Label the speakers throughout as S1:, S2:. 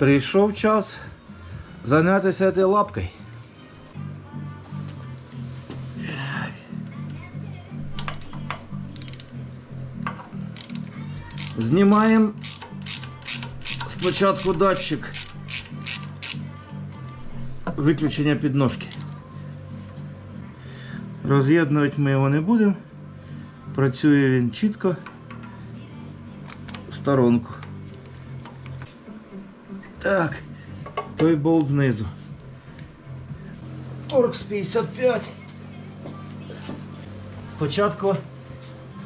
S1: Прийшов час зайнятися цією лапкою. Знімаємо спочатку датчик виключення підножки. Роз'єднувати ми його не будемо. Працює він чітко в сторонку. Так, той болт знизу. Торкс 55. Спочатку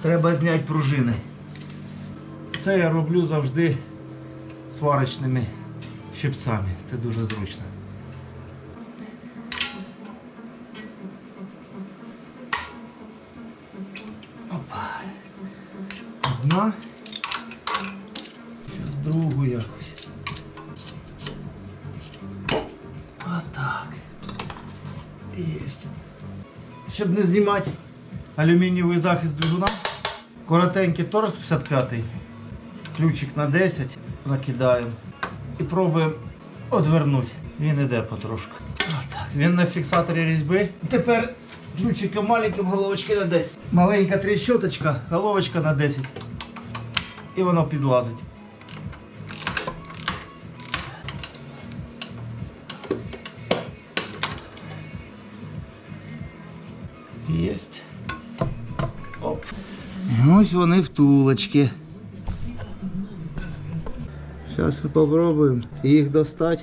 S1: треба зняти пружини. Це я роблю завжди сварочними щипцями. Це дуже зручно. Опа. Одна. Зараз другу якось. Щоб не знімати алюмінієвий захист двигуна, коротенький торс 55 ключик на 10 накидаємо і пробуємо одвернути. Він іде потрошку. Він на фіксаторі різьби. Тепер ключиком маленьким головочки на 10. Маленька тріщоточка, головочка на 10. І воно підлазить. Єсть. Оп. Ось вони втулочки. Зараз ми попробуємо їх достати.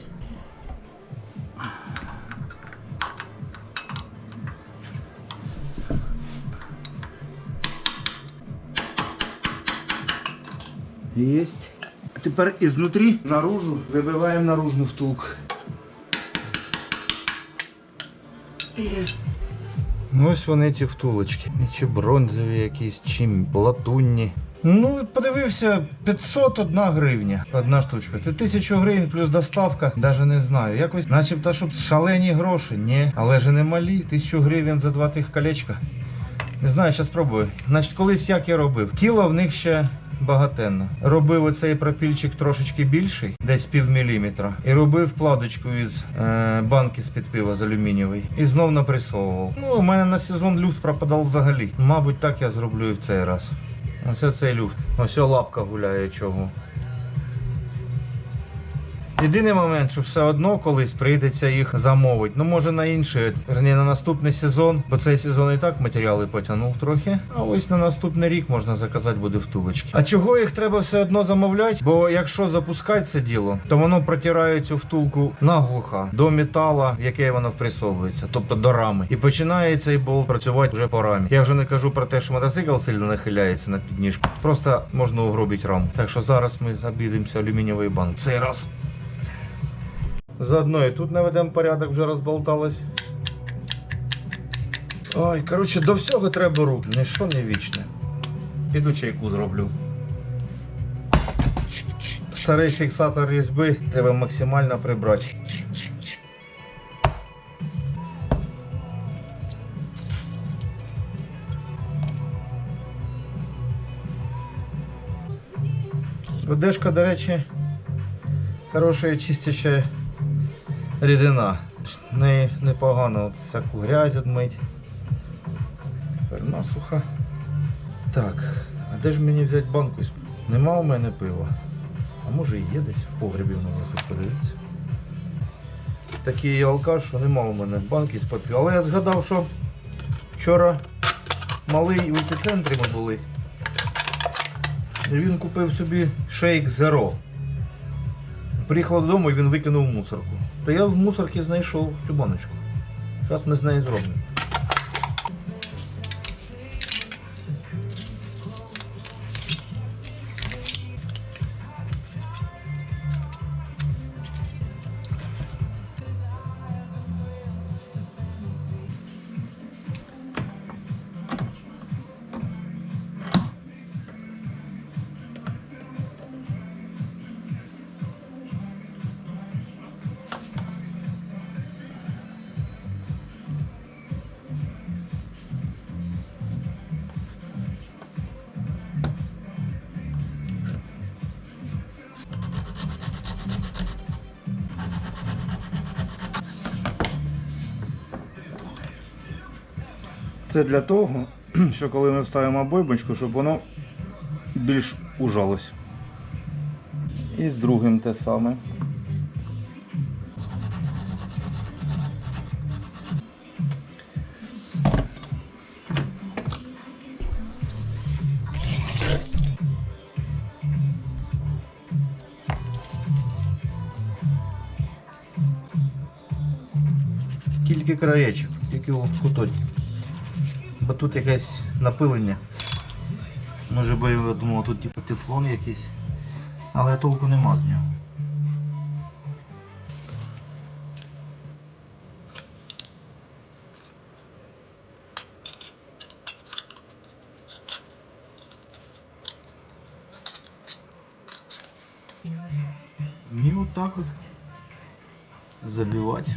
S1: Есть. Тепер ізнутрі наружу вибиваємо наружну втулку. Есть. Ну, ось вони ці втулочки. Чи бронзові якісь, чи латунні. Ну, подивився, 501 гривня. Одна штучка. Це 1000 гривень плюс доставка. Навіть не знаю. Якось, начебто, щоб шалені гроші. Ні, але ж не малі. 1000 гривень за два тих колечка. Не знаю, зараз спробую. Значить, колись як я робив. Тіло в них ще багатенно. Робив оцей пропільчик трошечки більший, десь пів міліметра. І робив вкладочку із е, банки з-під пива з алюмінієвої. І знов напресовував. Ну, у мене на сезон люфт пропадав взагалі. Мабуть, так я зроблю і в цей раз. Ось цей люфт. Ось лапка гуляє чого. Єдиний момент, що все одно колись прийдеться їх замовити. Ну може на інший, верні, на наступний сезон, бо цей сезон і так матеріали потягнув трохи. А ось на наступний рік можна заказати буде втулочки. А чого їх треба все одно замовляти? Бо якщо запускати це діло, то воно протирає цю втулку наглухо до метала, в який воно впресовується, тобто до рами. І починає цей болт працювати вже по рамі. Я вже не кажу про те, що мотоцикл сильно нахиляється на підніжку. Просто можна угробити раму. Так що зараз ми забідемося алюмінієвий банк. Цей раз. Заодно і тут наведемо порядок, вже розболталось. Ой, коротше, до всього треба рук, ніщо не вічне. Піду чайку зроблю. Старий фіксатор різьби треба максимально прибрати. Водешка, до речі, хороша чистяща рідина. Непогано от всяку грязь відмить. Тепер насуха. Так, а де ж мені взяти банку? Нема у мене пива. А може і є десь в погребі в мене хоч подивитися. Такий алкаш, що нема у мене банки з пива. Але я згадав, що вчора малий в епіцентрі ми були. Він купив собі шейк Zero. Приїхав додому і він викинув мусорку. То я в мусорці знайшов цю баночку. Зараз ми з нею зробимо. Це для того, що коли ми вставимо бойбочку, щоб воно більш ужалось. І з другим те саме. Тільки краєчок, тільки в. Бо тут якесь напилення. Може би я думав, тут типу тефлон якийсь. Але толку нема з нього. І отак от забивати.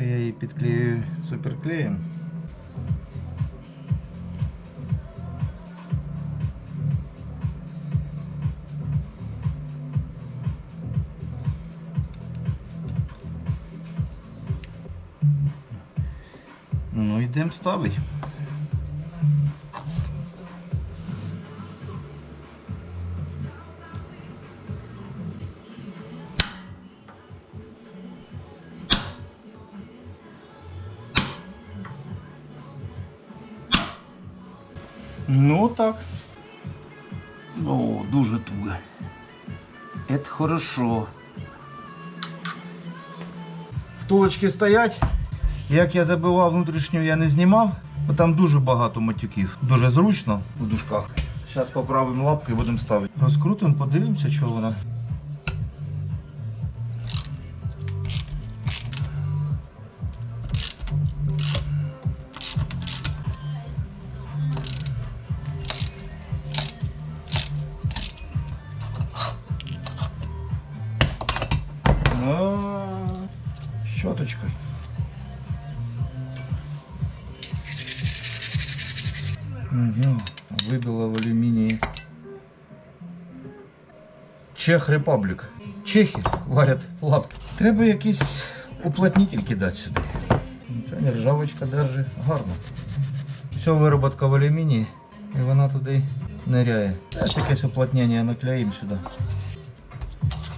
S1: Тепер я її підклею суперклеєм. Ну йдемо ставити. Ну так. О, дуже туго. Это хорошо. Втулочки стоять. Як я забивав внутрішню, я не знімав, бо там дуже багато матюків. Дуже зручно в дужках. Зараз поправимо лапку і будемо ставити. Розкрутимо, подивимося, що вона. Щоточкою. Угу. Выбила в алюминии. Чех Репаблік. Чехи варять лапки. Треба якийсь уплотнитель кидати сюди. Це нержавочка держить гарно. Все вироботка в алюмінії і вона туди ниряє. Ось якесь уплотнення наклеїмо сюди.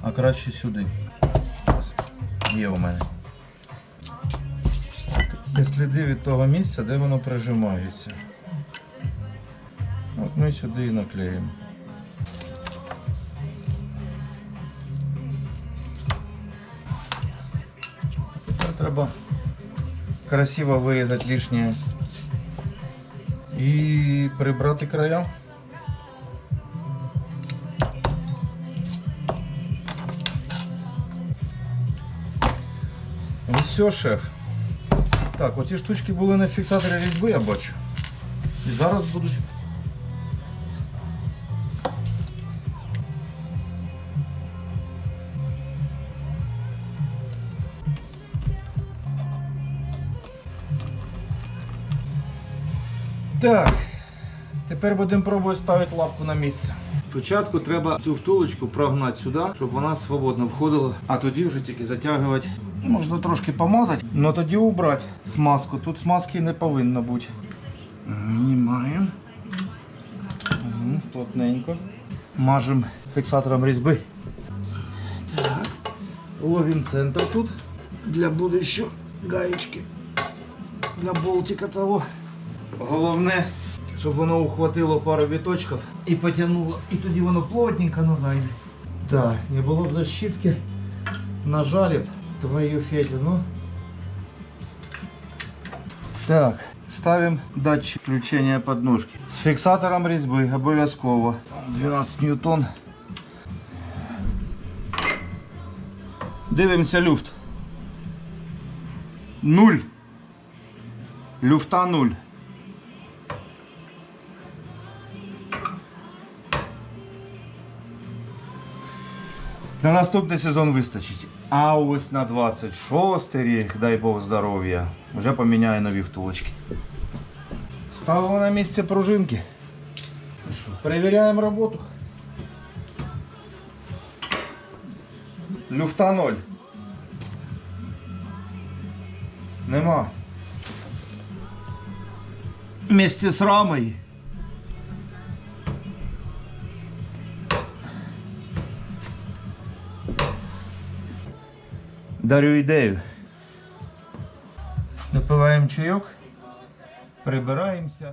S1: А краще сюди. Ось. Є у мене. Є сліди від того місця, де воно прижимається. От ми сюди і наклеїмо. Тепер треба красиво вирізати лишнє і прибрати края. Все, шеф. Так, оці штучки були на фіксаторі різьби, я бачу. І зараз будуть. Так, тепер будемо пробувати ставити лапку на місце. Спочатку треба цю втулочку прогнати сюди, щоб вона свободно входила, а тоді вже тільки затягувати. Можна трошки помазати, але тоді убрати смазку. Тут смазки не повинно бути. Знімаємо. Плотненько. Мажемо фіксатором різьби. Так. Ловимо центр тут для будущого гаєчки. Для болтика того. Головне, щоб воно ухватило пару віточків і потягнуло. І тоді воно плотненько ну, зайде. Так, не було б защитки. Нажали б твою Федю, ну. Так, ставимо датчик включення подножки. З фіксатором різьби обов'язково. 12 ньютон. Дивимося люфт. Нуль. Люфта нуль. На наступний сезон вистачить. А ось на 26 рік, дай Бог здоров'я, вже поміняю нові втулочки. Ставимо на місце пружинки. Ну Перевіряємо роботу. Люфта 0. Нема. Вместе з рамою. Дарю ідею. Допиваємо чайок, прибираємося.